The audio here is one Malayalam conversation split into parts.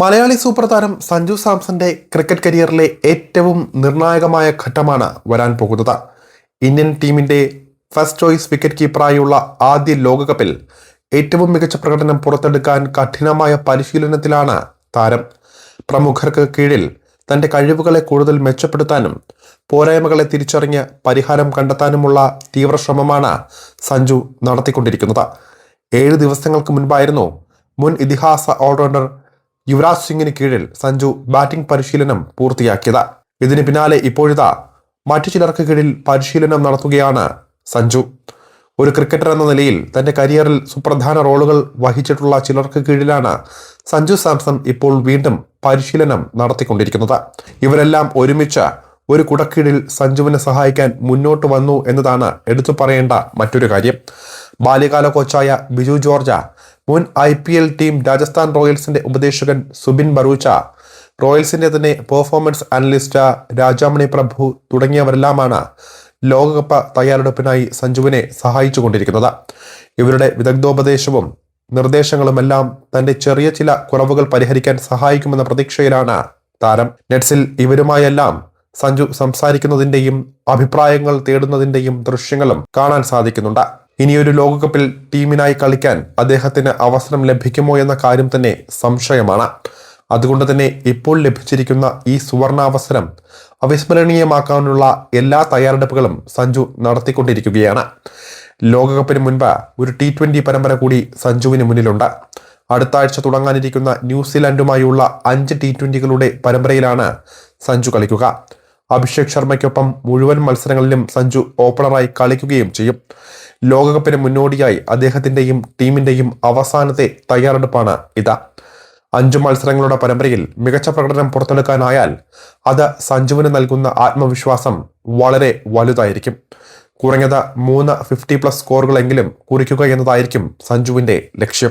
മലയാളി സൂപ്പർ താരം സഞ്ജു സാംസന്റെ ക്രിക്കറ്റ് കരിയറിലെ ഏറ്റവും നിർണായകമായ ഘട്ടമാണ് വരാൻ പോകുന്നത്. ഇന്ത്യൻ ടീമിന്റെ ഫസ്റ്റ് ചോയ്സ് വിക്കറ്റ് കീപ്പറായുള്ള ആദ്യ ലോകകപ്പിൽ ഏറ്റവും മികച്ച പ്രകടനം പുറത്തെടുക്കാൻ കഠിനമായ പരിശീലനത്തിലാണ് താരം. പ്രമുഖർക്ക് കീഴിൽ തന്റെ കഴിവുകളെ കൂടുതൽ മെച്ചപ്പെടുത്താനും പോരായ്മകളെ തിരിച്ചറിഞ്ഞ് പരിഹാരം കണ്ടെത്താനുമുള്ള തീവ്രശ്രമമാണ് സഞ്ജു നടത്തിക്കൊണ്ടിരിക്കുന്നത്. ഏഴ് ദിവസങ്ങൾക്ക് മുൻപായിരുന്നു മുൻ ഇതിഹാസ ഓൾറൗണ്ടർ യുവരാജ് സിംഗിന് കീഴിൽ സഞ്ജു ബാറ്റിംഗ് പരിശീലനം പൂർത്തിയാക്കിയത്. ഇതിന് പിന്നാലെ ഇപ്പോഴിതാ മറ്റു ചിലർക്ക് കീഴിൽ പരിശീലനം നടത്തുകയാണ് സഞ്ജു. ഒരു ക്രിക്കറ്റർ എന്ന നിലയിൽ തന്റെ കരിയറിൽ സുപ്രധാന റോളുകൾ വഹിച്ചിട്ടുള്ള ചിലർക്ക് കീഴിലാണ് സഞ്ജു സാംസൺ ഇപ്പോൾ വീണ്ടും പരിശീലനം നടത്തിക്കൊണ്ടിരിക്കുന്നത്. ഇവരെല്ലാം ഒരുമിച്ച് ഒരു കുടക്കീഴിൽ സഞ്ജുവിനെ സഹായിക്കാൻ മുന്നോട്ട് വന്നു എന്നതാണ് എടുത്തു പറയേണ്ട മറ്റൊരു കാര്യം. ബാല്യകാല കോച്ചായ ബിജു ജോർജ മുൻ I P L team Rajasthan റോയൽസിന്റെ ഉപദേശകൻ സുബിൻ ബറൂച്ച റോയൽസിന്റെ തന്നെ പെർഫോമൻസ് അനലിസ്റ്റ് രാജാമണി പ്രഭു തുടങ്ങിയവരെല്ലാമാണ് ലോകകപ്പ് തയ്യാറെടുപ്പിനായി സഞ്ജുവിനെ സഹായിച്ചു കൊണ്ടിരിക്കുന്നത് ഇവരുടെ വിദഗ്ധോപദേശവും നിർദ്ദേശങ്ങളുമെല്ലാം തന്റെ ചെറിയ ചില കുറവുകൾ പരിഹരിക്കാൻ സഹായിക്കുമെന്ന പ്രതീക്ഷയിലാണ് താരം. നെറ്റ്സിൽ ഇവരുമായെല്ലാം സഞ്ജു സംസാരിക്കുന്നതിന്റെയും അഭിപ്രായങ്ങൾ തേടുന്നതിന്റെയും ദൃശ്യങ്ങളും കാണാൻ സാധിക്കുന്നുണ്ട്. ഇനിയൊരു ലോകകപ്പിൽ ടീമിനായി കളിക്കാൻ അദ്ദേഹത്തിന് അവസരം ലഭിക്കുമോ എന്ന കാര്യം തന്നെ സംശയമാണ്. അതുകൊണ്ട് തന്നെ ഇപ്പോൾ ലഭിച്ചിരിക്കുന്ന ഈ സുവർണാവസരം അവിസ്മരണീയമാക്കാനുള്ള എല്ലാ തയ്യാറെടുപ്പുകളും സഞ്ജു നടത്തിക്കൊണ്ടിരിക്കുകയാണ്. ലോകകപ്പിന് മുൻപ് ഒരു ടി ട്വന്റി പരമ്പര കൂടി സഞ്ജുവിന് മുന്നിലുണ്ട്. അടുത്ത ആഴ്ച തുടങ്ങാനിരിക്കുന്ന ന്യൂസിലാൻഡുമായുള്ള അഞ്ച് ടി ട്വന്റികളുടെ പരമ്പരയിലാണ് സഞ്ജു കളിക്കുക. അഭിഷേക് ശർമ്മയ്ക്കൊപ്പം മുഴുവൻ മത്സരങ്ങളിലും സഞ്ജു ഓപ്പണറായി കളിക്കുകയും ചെയ്യും. ലോകകപ്പിന് മുന്നോടിയായി അദ്ദേഹത്തിന്റെയും ടീമിന്റെയും അവസാനത്തെ തയ്യാറെടുപ്പാണ് ഇത്. അഞ്ചു മത്സരങ്ങളുടെ പരമ്പരയിൽ മികച്ച പ്രകടനം പുറത്തെടുക്കാനായാൽ അത് സഞ്ജുവിന് നൽകുന്ന ആത്മവിശ്വാസം വളരെ വലുതായിരിക്കും. കുറഞ്ഞത് മൂന്ന് ഫിഫ്റ്റി പ്ലസ് സ്കോറുകളെങ്കിലും കുറിക്കുക എന്നതായിരിക്കും സഞ്ജുവിന്റെ ലക്ഷ്യം.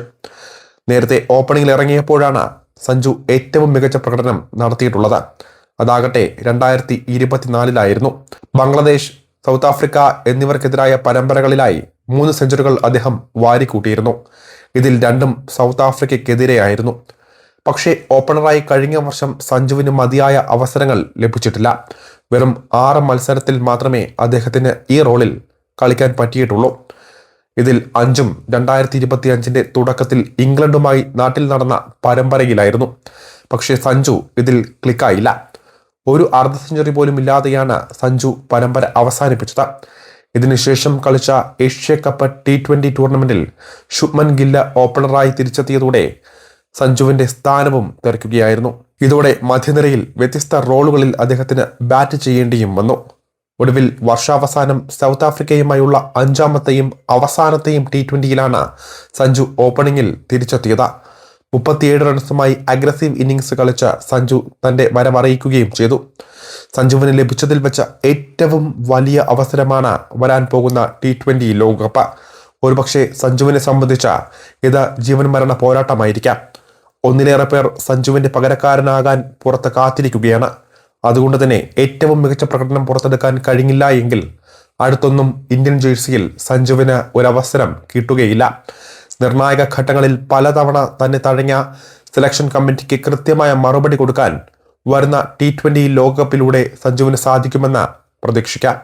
നേരത്തെ ഓപ്പണിംഗിൽ ഇറങ്ങിയപ്പോഴാണ് സഞ്ജു ഏറ്റവും മികച്ച പ്രകടനം നടത്തിയിട്ടുള്ളത്. അതാകട്ടെ രണ്ടായിരത്തി ഇരുപത്തിനാലിലായിരുന്നു. ബംഗ്ലാദേശ് സൗത്ത് ആഫ്രിക്ക എന്നിവർക്കെതിരായ പരമ്പരകളിലായി മൂന്ന് സെഞ്ചുറികൾ അദ്ദേഹം വാരിക്കൂട്ടിയിരുന്നു. ഇതിൽ രണ്ടും സൗത്ത് ആഫ്രിക്കയ്ക്കെതിരെയായിരുന്നു. പക്ഷേ ഓപ്പണറായി കഴിഞ്ഞ വർഷം സഞ്ജുവിന് മതിയായ അവസരങ്ങൾ ലഭിച്ചിട്ടില്ല. വെറും ആറ് മത്സരത്തിൽ മാത്രമേ അദ്ദേഹത്തിന് ഈ റോളിൽ കളിക്കാൻ പറ്റിയിട്ടുള്ളൂ. ഇതിൽ അഞ്ചും രണ്ടായിരത്തി ഇരുപത്തി അഞ്ചിന്റെ തുടക്കത്തിൽ ഇംഗ്ലണ്ടുമായി നാട്ടിൽ നടന്ന പരമ്പരയിലായിരുന്നു. പക്ഷേ സഞ്ജു ഇതിൽ ക്ലിക്കായില്ല ഒരു അർദ്ധ സെഞ്ചുറി പോലും ഇല്ലാതെയാണ് സഞ്ജു പരമ്പര അവസാനിപ്പിച്ചത്. ഇതിനുശേഷം കളിച്ച ഏഷ്യ കപ്പ് ടി ട്വന്റി ടൂർണമെന്റിൽ ശുഭ്മൻ ഗില്ല ഓപ്പണറായി തിരിച്ചെത്തിയതോടെ സഞ്ജുവിന്റെ സ്ഥാനവും തെറിക്കുകയായിരുന്നു. ഇതോടെ മധ്യനിരയിൽ വ്യത്യസ്ത റോളുകളിൽ അദ്ദേഹത്തിന് ബാറ്റ് ചെയ്യേണ്ടിയും വന്നു. ഒടുവിൽ വർഷാവസാനം സൗത്ത് ആഫ്രിക്കയുമായുള്ള അഞ്ചാമത്തെയും അവസാനത്തെയും ടി ട്വന്റിയിലാണ് സഞ്ജു ഓപ്പണിംഗിൽ തിരിച്ചെത്തിയത്. മുപ്പത്തിയേഴ് റൺസുമായി അഗ്രസീവ് ഇന്നിങ്സ് കളിച്ച സഞ്ജു തന്റെ വരവറിയിക്കുകയും ചെയ്തു. സഞ്ജുവിന് ലഭിച്ചതിൽ വെച്ച ഏറ്റവും വലിയ അവസരമാണ് വരാൻ പോകുന്ന ടി ട്വന്റി ലോകകപ്പ്. ഒരുപക്ഷെ സഞ്ജുവിനെ സംബന്ധിച്ച ഇത് ജീവൻ മരണ പോരാട്ടമായിരിക്കാം. ഒന്നിലേറെ പേർ സഞ്ജുവിന്റെ പകരക്കാരനാകാൻ പുറത്ത് കാത്തിരിക്കുകയാണ്. അതുകൊണ്ട് തന്നെ ഏറ്റവും മികച്ച പ്രകടനം പുറത്തെടുക്കാൻ കഴിഞ്ഞില്ല എങ്കിൽ അടുത്തൊന്നും ഇന്ത്യൻ ജേഴ്സിയിൽ സഞ്ജുവിന് ഒരവസരം കിട്ടുകയില്ല. നിർണായക ഘട്ടങ്ങളിൽ പലതവണ തന്നെ തഴഞ്ഞ സെലക്ഷൻ കമ്മിറ്റിക്ക് കൃത്യമായ മറുപടി കൊടുക്കാൻ വരുന്ന ടി ട്വന്റി ലോകകപ്പിലൂടെ സഞ്ജുവിന് സാധിക്കുമെന്ന് പ്രതീക്ഷിക്കാം.